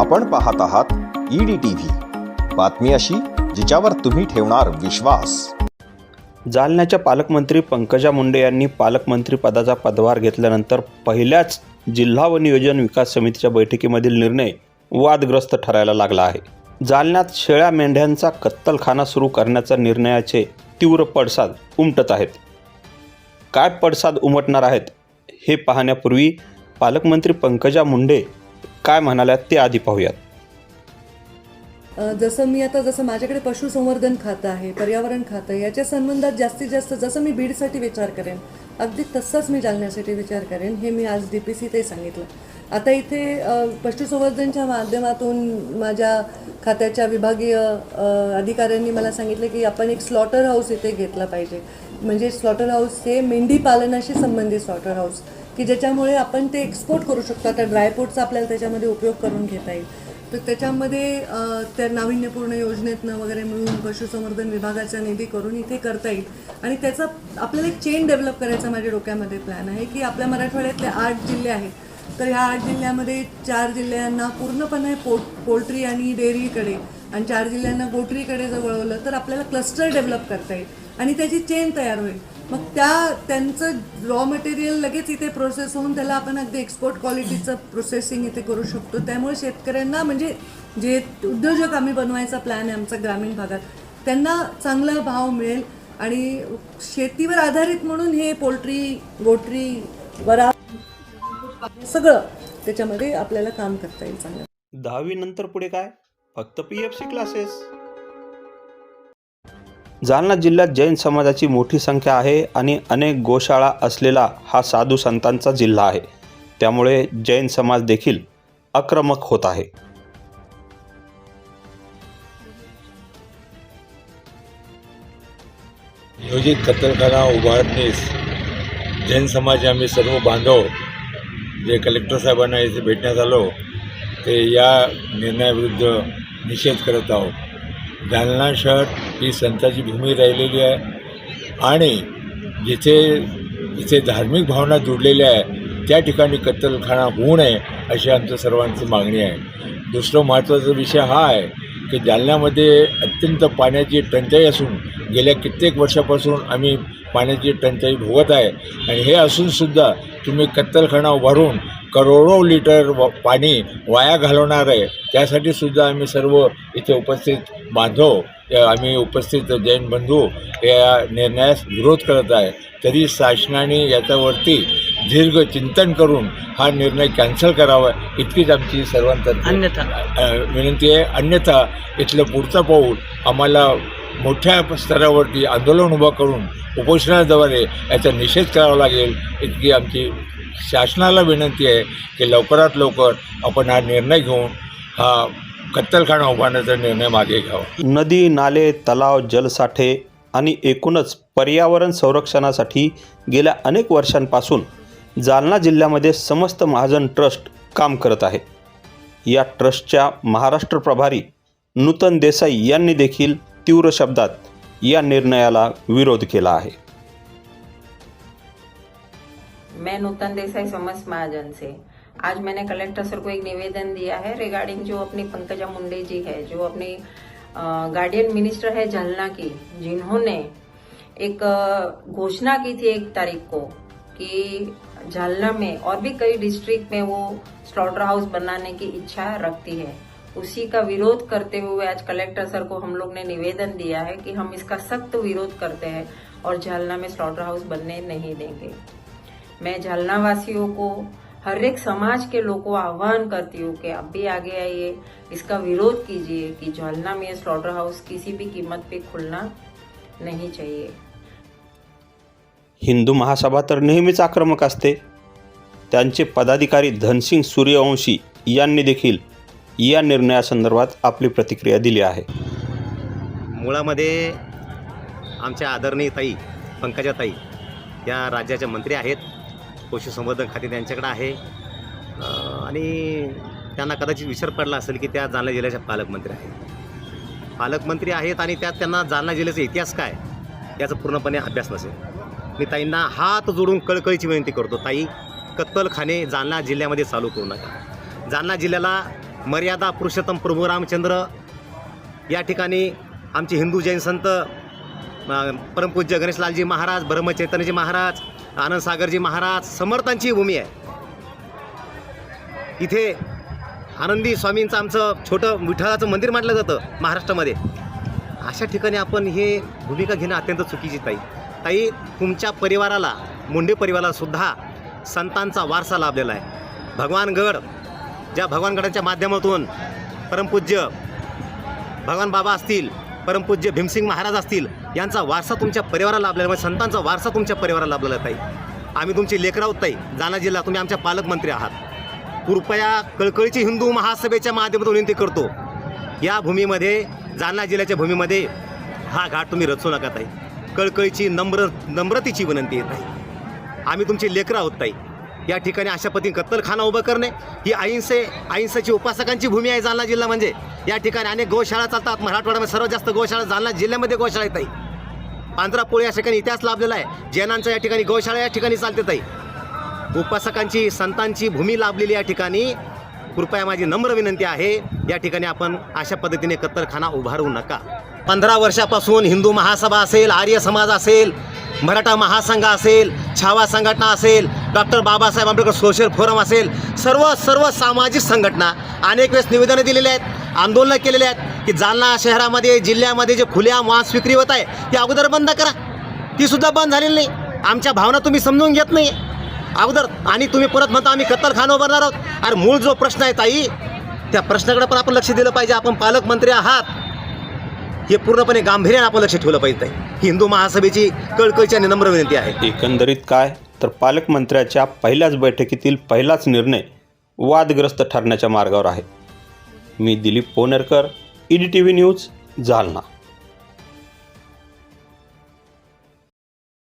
आपण पाहत आहात ईडी टीव्ही बातमी अशी जिच्यावर तुम्ही ठेवणार विश्वास. जालन्याच्या पालकमंत्री पंकजा मुंडे यांनी पालकमंत्री पदाचा पदभार घेतल्यानंतर पहिल्याच जिल्हा व नियोजन विकास समितीच्या बैठकीमधील निर्णय वादग्रस्त ठरायला लागला आहे. जालन्यात शेळ्या मेंढ्यांचा कत्तलखाना सुरू करण्याच्या निर्णयाचे तीव्र पडसाद उमटत आहेत. काय पडसाद उमटणार आहेत हे पाहण्यापूर्वी पालकमंत्री पंकजा मुंडे काय म्हणाल्यात ते आधी पाहूयात. जसं मी आता जसं माझ्याकडे पशुसंवर्धन खातं आहे पर्यावरण खातं याच्या संबंधात जास्तीत जास्त जसं मी बीडसाठी विचार करेन अगदी तसंच मी जालण्यासाठी विचार करेन हे मी आज डी पी सीतही सांगितलं. आता इथे पशुसंवर्धनच्या माध्यमातून माझ्या खात्याच्या विभागीय अधिकाऱ्यांनी मला सांगितलं की आपण एक स्लॉटर हाऊस इथे घेतला पाहिजे. म्हणजे स्लॉटर हाऊस हे मेंढी पालनाशी संबंधित स्लॉटर हाऊस की ज्याच्यामुळे आपण ते एक्सपोर्ट करू शकतो. आता ड्रायपोर्टचा आपल्याला त्याच्यामध्ये उपयोग करून घेता येईल. तर त्याच्यामध्ये त्या नाविन्यपूर्ण योजनेतनं वगैरे मिळून पशुसंवर्धन विभागाचा निधी करून इथे करता येईल. आणि त्याचा आपल्याला एक चेन डेव्हलप करायचा माझ्या डोक्यामध्ये प्लॅन आहे की आपल्या मराठवाड्यातले आठ जिल्हे आहेत. तर ह्या आठ जिल्ह्यामध्ये चार जिल्ह्यांना पूर्णपणे पोट पोल्ट्री आणि डेअरीकडे आणि चार जिल्ह्यांना गोटरीकडे जर वळवलं तर आपल्याला क्लस्टर डेव्हलप करता येईल. आणि त्याची चेन तयार होईल. मग त्या त्यांचं रॉ मटेरियल लगेच इथे प्रोसेस होऊन त्याला आपण अगदी एक्सपोर्ट क्वालिटीचं प्रोसेसिंग इथे करू शकतो. त्यामुळे शेतकऱ्यांना म्हणजे जे उद्योजक आम्ही बनवायचा प्लॅन आहे आमचा ग्रामीण भागात त्यांना चांगला भाव मिळेल आणि शेतीवर आधारित म्हणून हे पोल्ट्री गोटरी वरा सगळं त्याच्यामध्ये आपल्याला काम करता येईल चांगलं. दहावी नंतर पुढे काय? फक्त P F C classes Jalna जिल्ह्यात जैन समाजाची मोठी संख्या आहे आणि अनेक गोशाळा असलेला हा साधू संतांचा जिल्हा आहे. त्यामुळे जैन समाज देखील आक्रमक होत आहे. नियोजित कत्तलखाना उभारणीस जैन समाज आम्ही सर्व बांधव जे कलेक्टर साहेबांना इथे भेटण्यात आलो ते या निर्णयाविरुद्ध निषेध करत आहोत. जालना शहर ही संताची भूमी राहिलेली आहे. आणि जिथे जिथे धार्मिक भावना जुडलेल्या आहे त्या ठिकाणी कत्तलखाना होऊ नये अशी आमच्या सर्वांची मागणी आहे. दुसरं महत्त्वाचा विषय हा आहे की जालन्यामध्ये अत्यंत पाण्याची टंचाई असून गेल्या कित्येक वर्षापासून आम्ही पाण्याची टंचाई भोगत आहे. आणि हे असूनसुद्धा तुम्ही कत्तलखाना उभारून करोडो लिटर व पाणी वाया घालवणार आहे. त्यासाठी सुद्धा आम्ही सर्व इथे उपस्थित बांधव आम्ही उपस्थित जैन बंधू या निर्णयास विरोध करत आहे. तरी शासनाने याच्यावरती दीर्घ चिंतन करून हा निर्णय कॅन्सल करावा इतकीच आमची सर्वांतर्फे अन्यथा. विनंती आहे. अन्यथा इथलं पुढचं पाऊल आम्हाला मोठ्या स्तरावरती आंदोलन उभं करून उपोषणाद्वारे याचा निषेध करावा लागेल इतकी आमची शासनाला विनंती आहे की लवकरात लवकर आपण हा निर्णय घेऊन हा कत्तलखाना उभारण्याचा निर्णय मागे घ्यावा. नदी नाले तलाव जलसाठे आणि एकूणच पर्यावरण संरक्षणासाठी गेल्या अनेक वर्षांपासून जालना जिल्ह्यामध्ये समस्त महाजन ट्रस्ट काम करत आहे. या ट्रस्टच्या महाराष्ट्र प्रभारी नूतन देसाई यांनी देखील तीव्र शब्दात या निर्णयाला विरोध केला आहे. मैं नूतन देसाई समस्त महाजन से। आज मैंने कलेक्टर सर को एक निवेदन दिया है रिगार्डिंग जो अपनी पंकजा मुंडे जी है, जो अपनी गार्डियन मिनिस्टर है जलना की, जिन्होंने एक घोषणा की थी एक तारीख को कि जालना में और भी कई डिस्ट्रिक्ट में वो स्लॉटर हाउस बनाने की इच्छा रखती है। उसी का विरोध करते हुए आज कलेक्टर सर को हम लोग ने निवेदन दिया है कि हम इसका सख्त विरोध करते हैं और जालना में स्लॉटर हाउस बनने नहीं देंगे। मैं जालना वासियों को हर एक समाज के लोगों को आह्वान करती हूँ कि अब भी आगे आइए। इसका विरोध कीजिए कि जालना में स्लॉटर हाउस किसी भी कीमत पे खुलना नहीं चाहिए। हिंदू महासभा तर नेहमीच आक्रमक असते। त्यांचे पदाधिकारी धनसिंग सूर्यवंशी यांनी देखील या निर्णयासंदर्भात आपली प्रतिक्रिया दिली आहे. मुळामध्ये आमच्या आदरणीय ताई पंकजा ताई या राज्याच्या मंत्री आहेत. पशुसंवर्धन खाते त्यांच्याकडे आहे. आणि त्यांना कदाचित विसर पडला असेल की त्या जालना जिल्ह्याच्या पालकमंत्री आहेत. पालकमंत्री आहेत आणि त्यात त्यांना जालना जिल्ह्याचा इतिहास काय याचा पूर्णपणे अभ्यास नसेल. मी ताईंना हात जोडून कळकळीची विनंती करतो ताई कत्तलखाने जालना जिल्ह्यामध्ये चालू करू नका. जालना जिल्ह्याला मर्यादा पुरुषोत्तम प्रभू रामचंद्र या ठिकाणी आमचे हिंदू जैन संत परमपूज्य गणेशलालजी महाराज ब्रह्मचैतन्यजी महाराज आनंद सागरजी महाराज समर्थांची भूमी आहे. इथे आनंदी स्वामींचं आमचं छोटं विठ्ठलाचं मंदिर मानलं जातं महाराष्ट्रामध्ये. अशा ठिकाणी आपण हे भूमिका घेणं अत्यंत चुकीची ताई. ताई तुमच्या परिवाराला मुंडे परिवारालासुद्धा संतांचा वारसा लाभलेला आहे. भगवानगड ज्या भगवानगडाच्या माध्यमातून परमपूज्य भगवान बाबा असतील परमपूज्य भीमसिंग महाराज असतील यांचा वारसा तुमच्या परिवाराला लाभलेला म्हणजे संतांचा वारसा तुमच्या परिवाराला लाभलेला ताई. आम्ही तुमची लेकरं आहोत ताई. जालना जिल्हा तुम्ही आमच्या पालकमंत्री आहात. कृपया कळकळीची हिंदू महासभेच्या माध्यमातून विनंती करतो. या भूमीमध्ये जालना जिल्ह्याच्या भूमीमध्ये हा घाट तुम्ही रचू नका ताई. कळकळीची नम्र नम्रतेची विनंती येत आहे आम्ही तुमची लेकरं आहोत ताई. या ठिकाणी अशा पद्धतीने कत्तलखाना उभं करणे ही अहिंसे अहिंसेची उपासकांची भूमी आहे जालना जिल्हा म्हणजे. या ठिकाणी अनेक गोशाळा चालतात. मराठवाड्यामध्ये सर्वात जास्त गोशाळा जालना जिल्ह्यामध्ये गोशाळा येत आहे. पांढरापोळी या ठिकाणी इतिहास लाभलेला आहे. जैनांचा या ठिकाणी गोशाळा या ठिकाणी चालते ताई. उपासकांची संतांची भूमी लाभलेली या ठिकाणी. कृपया माझी नम्र विनंती आहे या ठिकाणी आपण अशा पद्धतीने कत्तलखाना उभारू नका. पंधरा वर्षापासून हिंदू महासभा असेल आर्य समाज असेल मराठा महासंघ असेल छावा संघटना असेल doctor Babasaheb Ambedkar social forum असेल सर्व सर्व सामाजिक संघटना अनेक वेळेस निवेदनं दिलेली आहेत आंदोलनं केलेली आहेत की जालना शहरामध्ये जिल्ह्यामध्ये जे खुल्या मांस विक्री होत आहे ती अगोदर बंद करा. ती सुद्धा बंद झालेली नाही. आमच्या भावना तुम्ही समजून घेत नाही अगोदर आणि तुम्ही परत म्हणता आम्ही कत्तलखाना उभारणार आहोत. अरे मूळ जो प्रश्न आहे ताई त्या प्रश्नाकडे पण आपण लक्ष दिलं पाहिजे. आपण पालकमंत्री आहात. हे पूर्णपणे गांभीर्याने आपण लक्ष ठेवलं पाहिजे. हिंदू महासभेची कळकळीची आणि नम्र विनंती आहे. एकंदरीत काय? तर पालकमंत्र्याच्या पहिल्याच बैठकीतील पहिलाच निर्णय वादग्रस्त ठरण्याच्या मार्गावर आहे. मी Dilip Ponerkar E D T V news Jalna.